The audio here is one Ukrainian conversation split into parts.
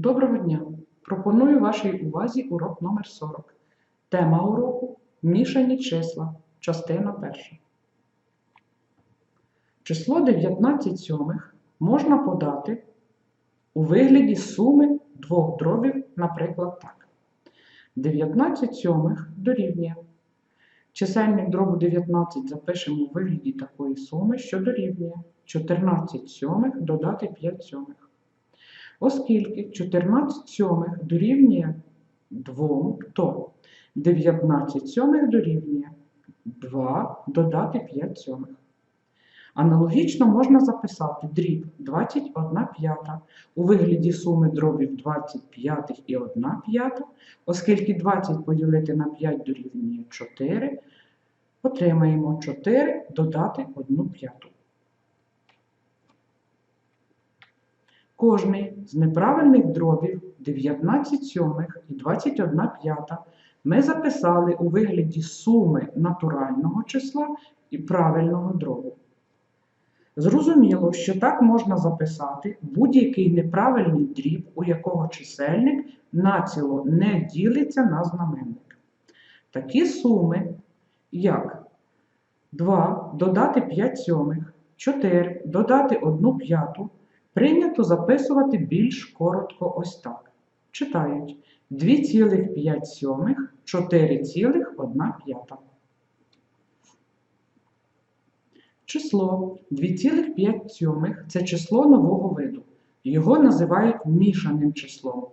Доброго дня! Пропоную вашій увазі урок номер 40. Тема уроку Мішані числа. Частина перша. Число 19 сьомих можна подати у вигляді суми двох дробів, наприклад, так. 19 сьомих дорівнює. Чисельник дробу 19 запишемо у вигляді такої суми, що дорівнює 14 сьомих додати 5 сьомих. Оскільки 14 сьомих дорівнює 2, то 19 сьомих дорівнює 2 додати 5 сьомих. Аналогічно можна записати дріб 21 п'ята у вигляді суми дробів 25 і 1 п'ята, оскільки 20 поділити на 5 дорівнює 4, отримаємо 4 додати 1 п'яту. Кожний з неправильних дробів 19 сьомих і 21 п'ята ми записали у вигляді суми натурального числа і правильного дробу. Зрозуміло, що так можна записати будь-який неправильний дріб, у якого чисельник націло не ділиться на знаменник. Такі суми, як 2 додати 5 сьомих, 4 додати 1 п'яту, прийнято записувати більш коротко ось так. Читають 2,5 сьомих, 4,1. Число 2,5 сьомих – це число нового виду. Його називають мішаним числом.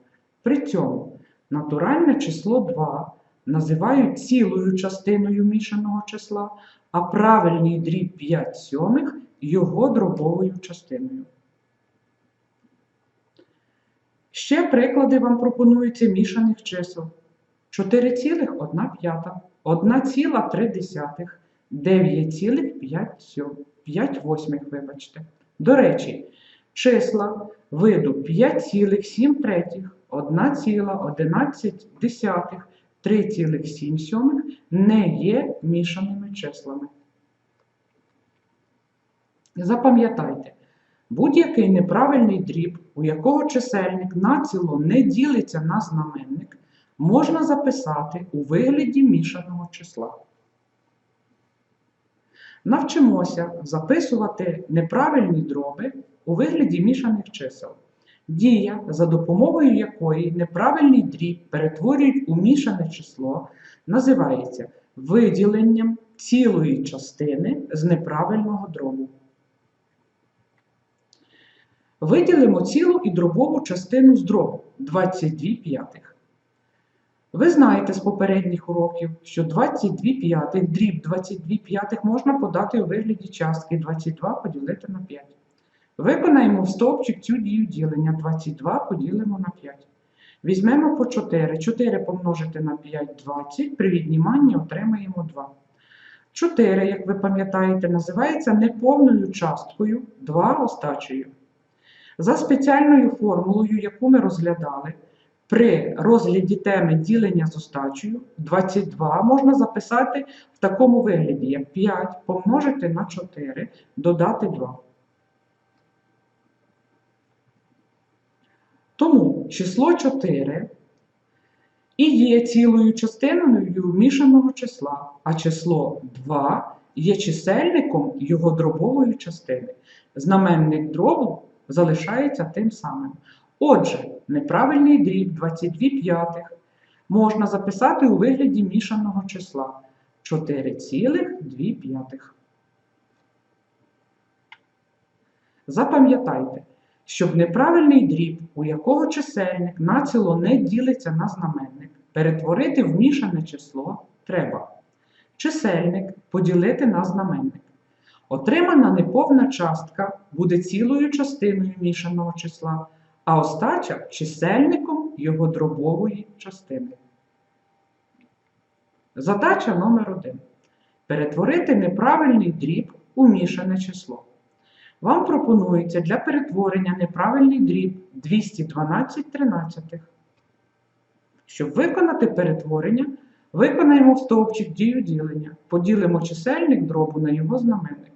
При цьому натуральне число 2 називають цілою частиною мішаного числа, а правильний дріб 5 сьомих його дробовою частиною. Ще приклади вам пропонуються мішаних чисел. 4,1 1,3, 9,5 восьмих, вибачте. До речі, числа виду 5,7 третіх, 1,11, 3,7 не є мішаними числами. Запам'ятайте, будь-який неправильний дріб, у якого чисельник націло не ділиться на знаменник, можна записати у вигляді мішаного числа. Навчимося записувати неправильні дроби у вигляді мішаних чисел. Дія, за допомогою якої неправильний дріб перетворюють у мішане число, називається виділенням цілої частини з неправильного дробу. Виділимо цілу і дробову частину з дробу 22 п'ятих. Ви знаєте з попередніх уроків, що 22 п'ятих, дріб 22 п'ятих можна подати у вигляді частки 22 поділити на 5. Виконаємо в стовпчик цю дію ділення 22 поділимо на 5. Візьмемо по 4. 4 помножити на 5 20, при відніманні отримаємо 2. 4, як ви пам'ятаєте, називається неповною часткою 2 остачею. За спеціальною формулою, яку ми розглядали, при розгляді теми ділення з остачею 22 можна записати в такому вигляді, як 5 помножити на 4, додати 2. Тому число 4 і є цілою частиною мішаного числа, а число 2 є чисельником його дробової частини. Знаменник дробу залишається тим самим. Отже, неправильний дріб 22 п'ятих можна записати у вигляді мішаного числа 4,2 п'ятих. Запам'ятайте, щоб неправильний дріб, у якого чисельник націло не ділиться на знаменник, перетворити в мішане число треба чисельник поділити на знаменник. Отримана неповна частка буде цілою частиною мішаного числа, а остача чисельником його дробової частини. Задача номер 1. Перетворити неправильний дріб у мішане число. Вам пропонується для перетворення неправильний дріб 212 тринадцятих. Щоб виконати перетворення, виконаємо стовпчик дію ділення. Поділимо чисельник дробу на його знаменник.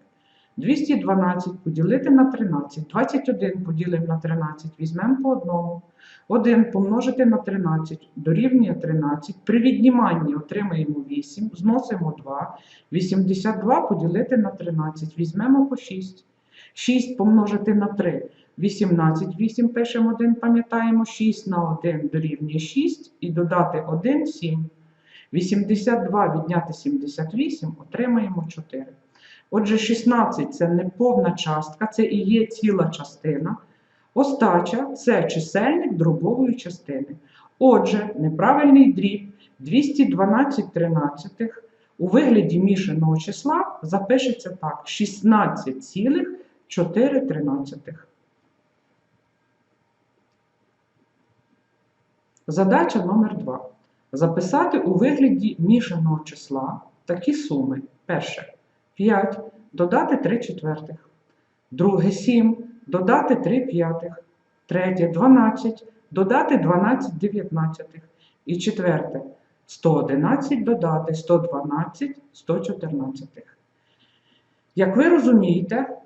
212 поділити на 13, 21 поділимо на 13, візьмемо по одному. 1 помножити на 13 дорівнює 13. При відніманні отримаємо 8, зносимо 2. 82 поділити на 13, візьмемо по 6. 6 помножити на 3, 18, 8 пишемо 1, пам'ятаємо, 6 на 1 дорівнює 6 і додати 1, 7. 82 відняти 78 отримаємо 4. Отже, 16 це не повна частка, це і є ціла частина. Остача це чисельник дробової частини. Отже, неправильний дріб 212 тринадцятих у вигляді мішаного числа запишеться так: 16,4 тринадцятих. Задача номер 2. Записати у вигляді мішаного числа такі суми. Перше 5 додати 3 четвертих. Друге 7 додати 3 п'ятих. Третє 12 додати 12 дев'ятнадцятих. І четверте 111 додати 112 114. Як ви розумієте,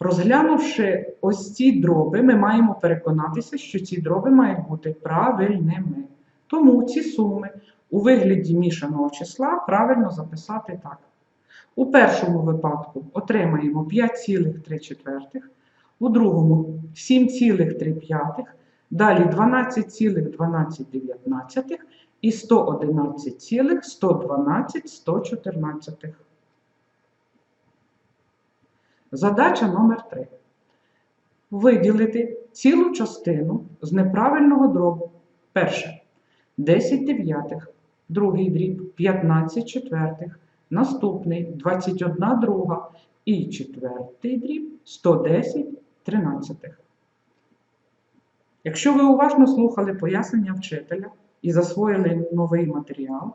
розглянувши ось ці дроби, ми маємо переконатися, що ці дроби мають бути правильними. Тому ці суми у вигляді мішаного числа правильно записати так. У першому випадку отримаємо 5,3, у другому 7,3, далі 12,12 і 111,112 114. Задача номер 3. Виділити цілу частину з неправильного дробу. Перше. 10 дев'ятих, другий дріб 15 четвертих, наступний 21 друга і четвертий дріб 110 тринадцятих. Якщо ви уважно слухали пояснення вчителя і засвоїли новий матеріал,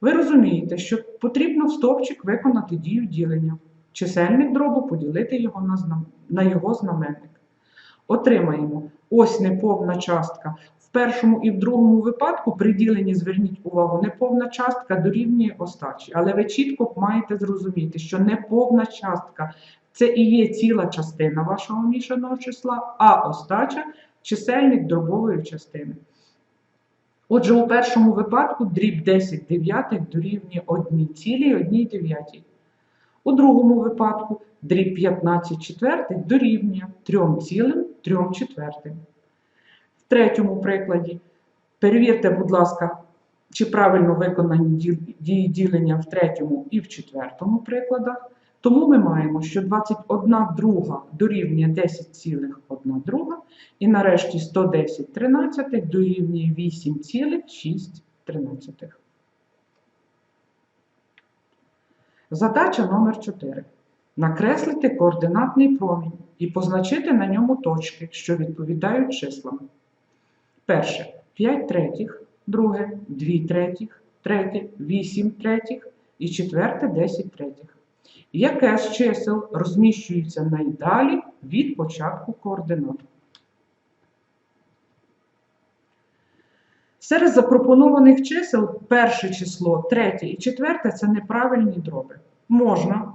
ви розумієте, що потрібно в стовпчик виконати дію ділення, чисельник дробу поділити його на, знам... на його знаменник. Отримаємо ось неповна частка. Першому і в другому випадку при діленні, зверніть увагу, неповна частка дорівнює остачі. Але ви чітко маєте зрозуміти, що неповна частка це і є ціла частина вашого мішаного числа, а остача чисельник дробової частини. Отже, у першому випадку дріб 10 дев'ятих дорівнює 1,1 дев'ятій. У другому випадку дріб 15 четвертих дорівнює 3,3 четвертим. Третьому прикладі перевірте, будь ласка, чи правильно виконані дії ділення в третьому і в четвертому прикладах. Тому ми маємо, що 21 друга дорівнює 10,1 друга, і нарешті 110 тринадцятих дорівнює 8,6 тринадцятих. Задача номер 4. Накреслити координатний промінь і позначити на ньому точки, що відповідають числам. Перше 5 третіх, друге 2 третіх, третє 8 третіх і четверте 10 третіх. Яке з чисел розміщується найдалі від початку координат? Серед запропонованих чисел перше число, третє і четверте це неправильні дроби. Можна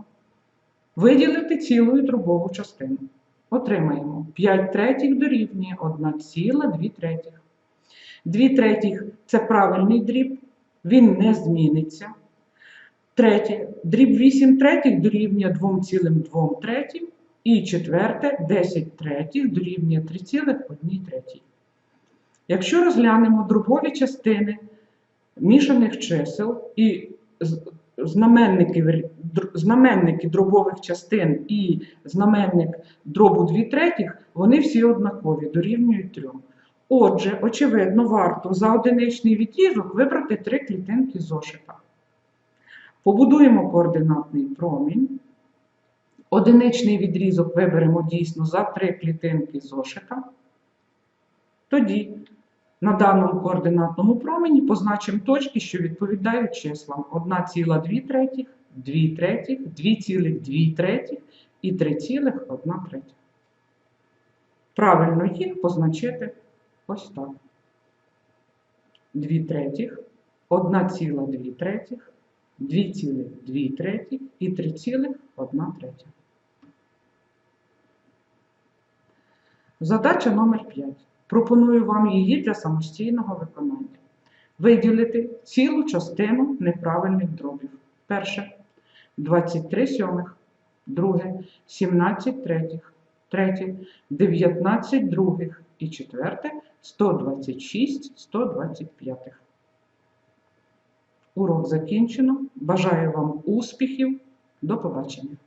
виділити цілу дробову частину. Отримаємо 5 третіх дорівнює 1,2 третіх. 2 третіх це правильний дріб, він не зміниться. Третє, дріб 8 третіх дорівнює 2,2 третім. І четверте, 10 третіх дорівнює 3,1 третій. Якщо розглянемо дробові частини мішаних чисел і знаменники, знаменники дробових частин і знаменник дробу 2 третіх, вони всі однакові, дорівнюють 3. Отже, очевидно, варто за одиничний відрізок вибрати три клітинки зошита. Побудуємо координатний промінь. Одиничний відрізок виберемо дійсно за три клітинки зошита. Тоді на даному координатному промені позначимо точки, що відповідають числам 1,2 третіх, 2 третіх, 2,2 третіх і 3,1 третіх. Правильно їх позначити Ось так. 2 третіх, 1,2 третіх, 2,2 третіх і 3,1 третя. Задача номер 5. Пропоную вам її для самостійного виконання. Виділити цілу частину неправильних дробів. Перше 23 сьомих, друге 17 третіх, третє 19 других, і четверте 126 125. Урок закінчено. Бажаю вам успіхів. До побачення.